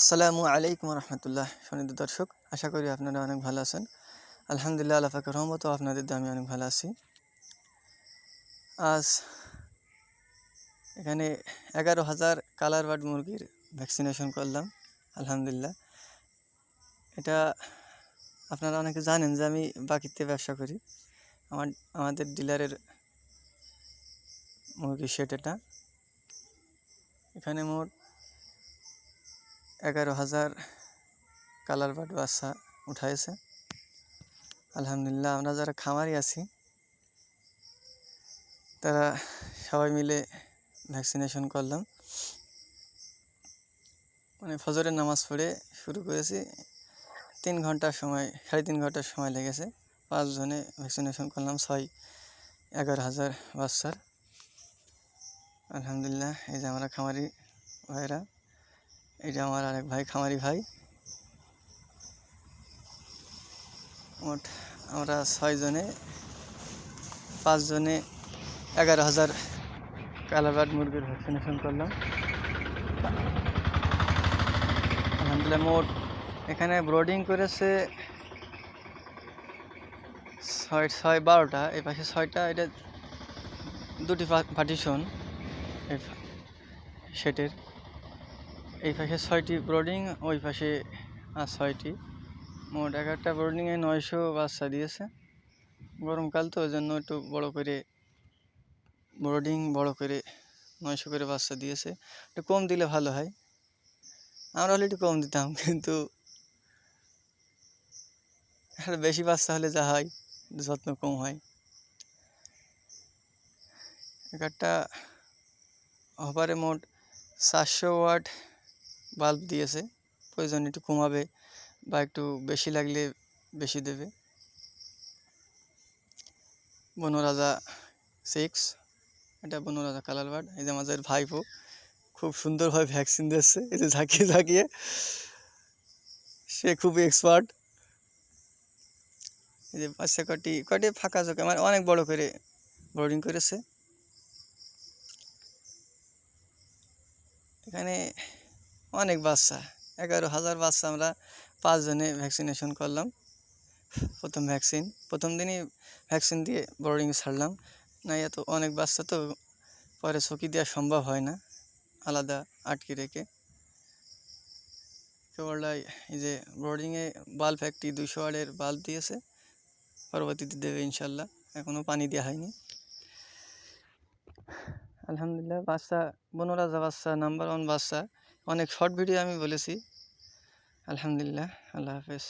আসসালামু আলাইকুম রহমতুল্লাহ সনিত দর্শক, আশা করি আপনারা অনেক ভালো আছেন। আলহামদুলিল্লাহ, আল্লাহ ফাকর রহমত আপনাদের দিয়ে আমি অনেক ভালো আছি। আজ এখানে এগারো হাজার কালার বার্ড মুরগির ভ্যাকসিনেশন করলাম, আলহামদুলিল্লাহ। এটা আপনারা অনেকে জানেন যে আমি বাকিতে ব্যবসা করি। আমার, আমাদের ডিলারের মুরগির শেড এটা। এখানে মোট এগারো হাজার কালার বাট বাচ্চা উঠাইছে। আলহামদুলিল্লাহ আমরা যারা খামারি আছি, তারা সবাই মিলে ভ্যাকসিনেশন করলাম। মানে ফজরের নামাজ পড়ে শুরু করেছি। তিন ঘণ্টার সময়, সাড়ে তিন ঘণ্টার সময় লেগেছে। পাঁচজনে ভ্যাকসিনেশন করলাম, ছয়, এগারো হাজার বাচ্চার। আলহামদুলিল্লাহ, এই যে আমরা খামারি ভাইরা। এটা আমার আরেক ভাই, খামারি ভাই। মোট আমরা ছয়জনে পাঁচজনে এগারো হাজার কালারবার্ড মুরগির ভ্যাকসিনেশন করলাম। আলহামদুলিল্লাহ, মোট এখানে ব্রোডিং করেছে ছয় ছয় বারোটা, এই পাশে ছয়টা, এটা দুটি পার্টিশন সেটের। এই পাশে ছয়টি ব্রোডিং ওই পাশে আর ছয়টি। মোট একটা ব্রোডিংয়ে নয়শো বাচ্চা দিয়েছে। গরমকাল তো ওই জন্য একটু বড় করে ব্রোডিং বড় করে নয়শো করে বাচ্চা দিয়েছে। একটু কম দিলে ভালো হয়। আমরা হলে একটু কম দিতাম, কিন্তু আর বেশি বাচ্চা হলে যা হয়, যত্ন কম হয়। এক একটা হবারে মোট চারশো ওয়াট বাল্ব দিয়েছে, প্রয়োজন একটু কমাবে বা একটু বেশি লাগলে বেশি দেবে। বনরাজা সিক্স, এটা বনরাজা কালার বার্ড এই যে আমাদের ভাইপো, খুব সুন্দরভাবে ভ্যাকসিন দিচ্ছে এই যে ঝাঁকিয়ে ঝাঁকিয়ে। সে খুব এক্সপার্ট এই যে বাচ্চা কটি কটি ফাঁকা চোখে মানে অনেক বড় করে বোর্ডিং করেছে। এখানে অনেক বাচ্চা, এগারো হাজার বাচ্চা আমরা পাঁচজনে ভ্যাকসিনেশন করলাম। প্রথম ভ্যাকসিন প্রথম দিনই ভ্যাকসিন দিয়ে বোর্ডিং ছাড়লাম। না, এত অনেক বাচ্চা তো পরে চকি দেওয়া সম্ভব হয় না, আলাদা আটকে রেখে। কেবলাই এই যে বোর্ডিংয়ে বাল্ব একটি দুশো ওয়ার্ডের বাল্ব দিয়েছে, পরবর্তীতে দেবে ইনশাল্লাহ এখনও পানি দেওয়া হয়নি। আলহামদুলিল্লাহ, বাচ্চা, বনরাজা বাচ্চা নাম্বার ওয়ান বাচ্চা। অনেক শর্ট ভিডিও আমি বলেছি। আলহামদুলিল্লাহ আল্লাহ হাফেজ।